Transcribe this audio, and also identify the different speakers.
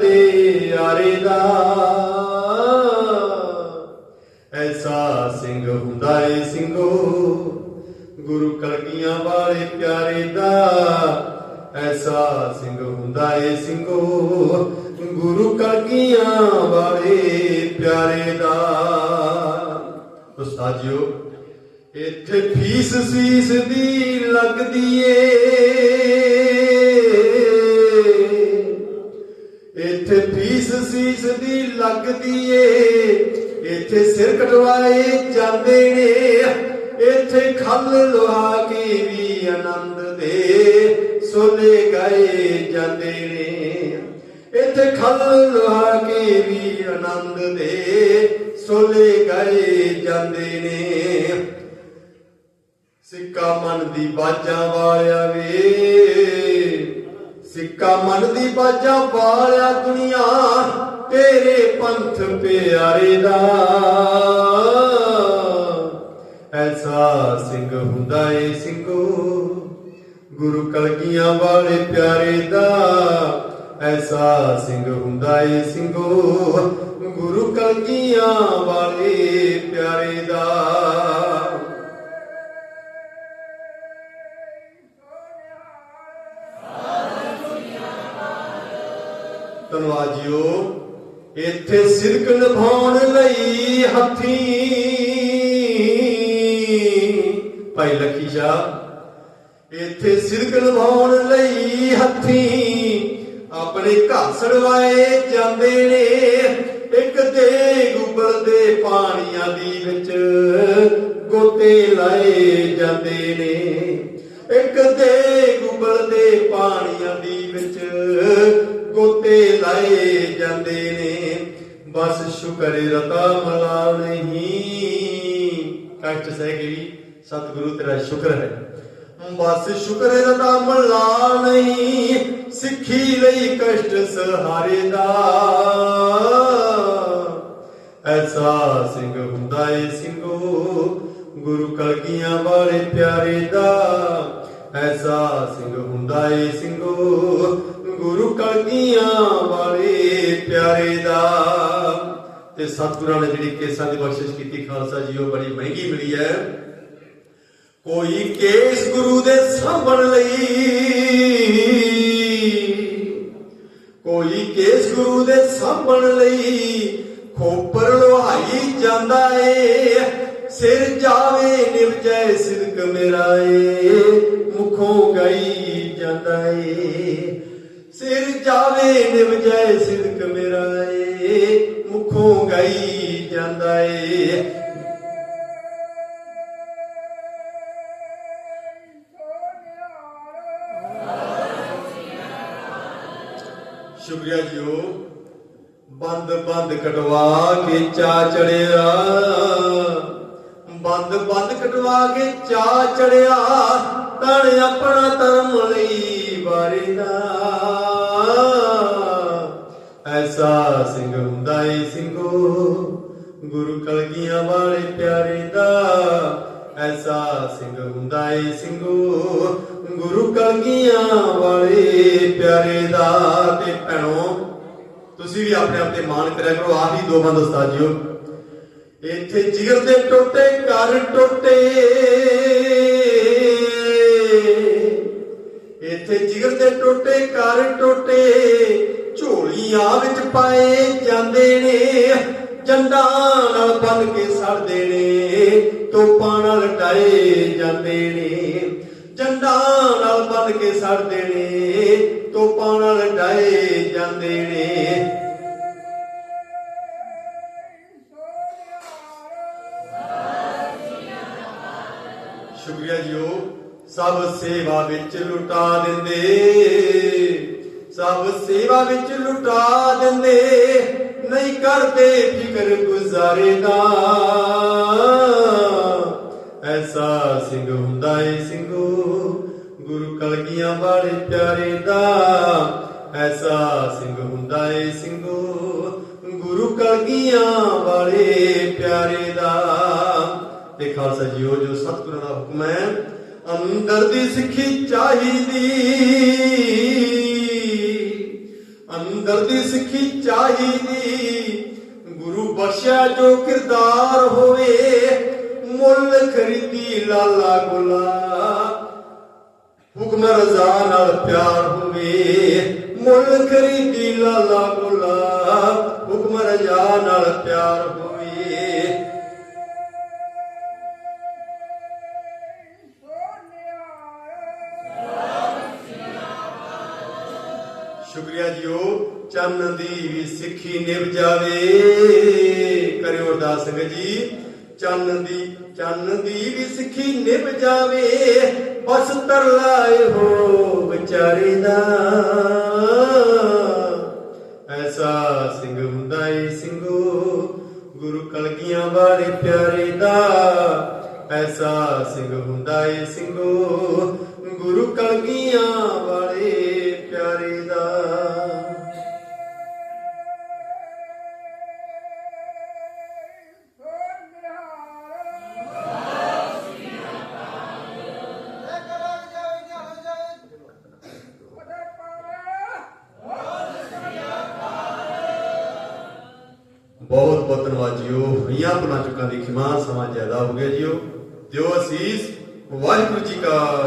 Speaker 1: ਦੇ ਯਾਰੇ ਦਾ। ਐਸਾ ਸਿੰਘ ਹੁੰਦਾ ਏ ਸਿੰਘੋ, ਗੁਰੂ ਕਲਗੀਆਂ ਵਾਲੇ ਪਿਆਰੇ ਦਾ। ਐਸਾ ਸਿੰਘ ਹੁੰਦਾ ਏ ਸਿੰਘੋ, ਗੁਰੂ ਕਲਗੀਆਂ ਵਾਲੇ ਪਿਆਰੇ ਦਾ। ਉਸਤਾਦਿਓ ਇੱਥੇ ਫੀਸ ਸੀਸ ਦੀ ਲੱਗਦੀ ਏ। ਫੀਸ ਦੀ ਲੱਗਦੀ ਏ, ਇੱਥੇ ਸਿਰ ਕਟਵਾਏ ਜਾਂਦੇ ਨੇ। ਇੱਥੇ ਖੱਲ ਲੁਹਾ ਕੇ ਵੀ ਆਨੰਦ ਦੇ ਸੋਲੇ ਗਾਏ ਜਾਂਦੇ ਨੇ। ਇੱਥੇ ਖੱਲ ਲੁਹਾ ਕੇ ਵੀ ਆਨੰਦ ਦੇ ਸੋਲੇ ਗਾਏ ਜਾਂਦੇ ਨੇ। ਸਿੱਕਾ ਮਨ ਦੀ ਬਾਜਾਂ ਵਾਲਿਆ ਵੇ ਸਿੱਕਾ ਮਨ ਦੀ ਬਾਜਾਂ ਵਾਲਿਆ ਦੁਨੀਆ ਤੇਰੇ ਪੰਥ ਪਿਆਰੇ ਦਾ। ਐਸਾ ਸਿੰਘ ਹੁੰਦਾ ਏ ਸਿੰਘੋ ਗੁਰੂ ਕਲਗੀਆਂ ਵਾਲੇ ਪਿਆਰੇ ਦਾ। ਐਸਾ ਸਿੰਘ ਹੁੰਦਾ ਏ ਸਿੰਘੋ ਗੁਰੂ ਕਲਗੀਆਂ ਵਾਲੇ ਪਿਆਰੇ ਦਾ। ਧੰਨਵਾਦ ਜੀਓ। ਇੱਥੇ ਸਿਰਕ ਨਿਭਾਉਣ ਲਈ ਹੱਥੀ। ਭਾਈ ਲਖੀ ਸ਼ਾਹ, ਇੱਥੇ ਸਿਰਕ ਨਿਭਾਉਣ ਲਈ ਹੱਥੀ। ਆਪਣੇ ਘਰ ਸੜਵਾਏ ਜਾਂਦੇ ਨੇ ਇੱਕ ਦੇ ਗੁੱਬਲ ਦੇ ਪਾਣੀਆਂ ਦੀ ਵਿੱਚ ਗੋਤੇ ਲਾਏ ਜਾਂਦੇ ਨੇ। ਇੱਕ ਦੇ ਗੁੱਬਲ ਦੇ ਪਾਣੀਆਂ ਦੀ ਵਿੱਚ ਗੋਤੇ ਲਾਏ ਜਾਂਦੇ ਨੇ। ਬਸ ਸ਼ੁਕਰ ਰਤਾ ਮਲਾ ਨਹੀਂ। ਕਸ਼ਟ ਸਹਿ ਗਈ ਸਤਿਗੁਰੂ ਤੇਰਾ ਸ਼ੁਕਰ ਹੈ। ਬਸ ਸ਼ੁਕਰ ਰਤਾ ਮਲਾ ਨਹੀਂ। ਸਿੱਖੀ ਲਈ ਕਸ਼ਟ ਸਹਾਰੇ ਦਾ। ਐਸਾ ਸਿੰਘ ਹੁੰਦਾ ਏ ਸਿੰਘੋ, ਗੁਰੂ ਕਲਗੀਆਂ ਵਾਲੇ ਪਿਆਰੇ ਦਾ। ਐਸਾ ਸਿੰਘ ਹੁੰਦਾ ਏ ਸਿੰਘੋ ਗੁਰੂ ਵਾਲੇ ਪਿਆਰੇ ਦਾ। ਤੇ ਸਤਿਗੁਰਾਂ ਨੇ ਜਿਹੜੀ ਕੇਸਾਂ ਦੀ ਬਖਸ਼ਿਸ਼ ਕੀਤੀ, ਖਾਲਸਾ ਜੀ, ਉਹ ਬੜੀ ਮਹਿੰਗੀ ਮਿਲੀ ਹੈ। ਕੋਈ ਕੇਸ ਗੁਰੂ ਦੇ ਸਾਂਭਣ ਲਈ, ਕੋਈ ਕੇਸ ਗੁਰੂ ਦੇ ਸਾਂਭਣ ਲਈ, ਖੋਪਰ ਲੋਹਾਈ ਜਾਂਦਾ ਏ, ਸਿਰ ਜਾਵੇ ਨਿਵਜੈ ਸਿਦਕ ਮੇਰਾ ਏ, ਮੁਖੋਂ ਗਈ ਸਿਰ ਜਾਵੇ ਨਿਵਜੈ ਸਿਦਕ ਮੇਰਾ ਏ, ਮੁਖੋਂ ਗਈ ਜਾਂਦਾ ਏ। ਸ਼ੁਕਰੀਆ ਜੀਓ, ਬੰਦ ਬੰਦ ਕਟਵਾ ਕੇ ਚਾ ਚੜਿਆ। ਬੰਦ ਬੰਦ ਕਟਵਾ ਕੇ ਚਾ ਚੜਿਆ। ਐਸਾ ਸਿੰਘ ਹੁੰਦਾ ਏ ਸਿੰਘੋ, ਗੁਰੂ ਕਲਗੀਆਂ ਵਾਲੇ ਪਿਆਰੇ ਦਾ ਐਸਾ ਸਿੰਘ ਹੁੰਦਾ ਏ ਸਿੰਘੋ, ਗੁਰੂ ਕਲਗੀਆਂ ਵਾਲੇ ਪਿਆਰੇ ਦਾ ਤੇ ਭੈਣੋ, ਤੁਸੀਂ ਵੀ ਆਪਣੇ ਆਪ ਤੇ ਮਾਣ ਕਰਿਆ ਕਰੋ ਆਹ ਵੀ ਦੋ ਬੰਦ ਉਸਤਾਦ ਜੀਓ। ਇੱਥੇ ਜਿਗਰ ਦੇ ਟੋਟੇ, ਘਰ ਟੋਟੇ। ਇੱਥੇ ਜਿਗਰ ਦੇ ਟੋਟੇ, ਘਰ ਟੋਟੇ। ਝੋਲੀਆਂ ਵਿੱਚ ਪਾਏ ਜਾਂਦੇ ਨੇ, ਜੰਡਾਂ ਨਾਲ ਬੰਨ ਕੇ ਸੜਦੇ ਨੇ, ਤੋਪਾਂ ਨਾਲ ਟਾਏ ਜਾਂਦੇ ਨੇ। ਜੰਡਾਂ ਨਾਲ ਬੰਨ ਕੇ ਸੜਦੇ ਨੇ, ਤੋਪਾਂ ਨਾਲ ਡਾਏ ਜਾਂਦੇ ਨੇ। ਸ਼ੁਕਰੀਆ ਜੀਓ, ਸਭ ਸੇਵਾ ਵਿੱਚ ਲੁਟਾ ਦਿੰਦੇ। ਸਭ ਸੇਵਾ ਵਿੱਚ ਲੁਟਾ ਦਿੰਦੇ, ਨਹੀਂ ਕਰਦੇ ਫਿਕਰ ਗੁਜ਼ਾਰੇ ਦਾ। ਐਸਾ ਸਿੰਘ ਹੁੰਦਾ ਏ ਸਿੰਘੋ, ਗੁਰੂ ਕਲਗੀਆਂ ਵਾਲੇ ਪਿਆਰੇ ਦਾ। ਐਸਾ ਸਿੰਘ ਹੁੰਦਾ ਏ ਸਿੰਘੋ, ਗੁਰੂ ਕਲਗੀਆਂ ਵਾਲੇ ਪਿਆਰੇ ਦਾ। ਤੇ ਖਾਲਸਾ ਜੀਓ ਜੋ ਸਤਿਗੁਰਾਂ ਦਾ ਹੁਕਮ ਹੈ, ਅੰਦਰ ਦੀ ਸਿੱਖੀ ਚਾਹੀਦੀ। ਅੰਦਰ ਅੰਦਰ ਦੀ ਸਿੱਖੀ ਚਾਹੀਦੀ ਗੁਰੂ ਬਖਸ਼ਿਆ ਜੋ ਕਿਰਦਾਰ ਹੋਵੇ, ਮੁੱਲ ਖਰੀਦੀ ਲਾਲਾ ਗੁਲਾ। ਹੁਕਮ ਰਜ਼ਾ ਨਾਲ ਪਿਆਰ ਹੋਵੇ, ਮੁੱਲ ਖਰੀਦੀ ਲਾਲਾ ਗੁਲਾ। ਹੁਕਮ ਰਜ਼ਾ ਨਾਲ ਸ਼ੁਕਰੀਆ ਜੀਓ ਚੰਨ ਦੀ ਵੀ ਸਿੱਖੀ ਨਿਭ ਜਾਵੇ। ਕਰਿਓ ਅਰਦਾਸ ਸੰਗਤ ਜੀ ਚੰਨ ਦੀ ਚੰਨ ਦੀ ਵੀ ਸਿੱਖੀ ਨਿਭ ਜਾਵੇ। ਬਸ ਤਰਲਾਏ ਹੋ ਵਿਚਾਰੇ ਦਾ। ਐਸਾ ਸਿੰਘ ਹੁੰਦਾ ਏ ਸਿੰਘੋ, ਗੁਰੂ ਕਲਗੀਆਂ ਵਾਲੇ ਪਿਆਰੇ ਦਾ। ਐਸਾ ਸਿੰਘ ਹੁੰਦਾ ਏ ਸਿੰਘੋ, ਗੁਰੂ ਕਲਗੀਆਂ ਵਾਲੇ ਬਹੁਤ ਬਹੁਤ ਧੰਨਵਾਦ ਜੀਓ। ਹੋਈਆਂ ਬਣਾ ਚੁੱਕਾਂ ਦੀ ਖਿਮਾ ਸਮਾਂ ਜ਼ਿਆਦਾ ਹੋ ਗਿਆ ਜੀਓ। ਦਿਓ ਅਸੀਸ, ਵਾਹਿਗੁਰੂ ਜੀ ਕਾ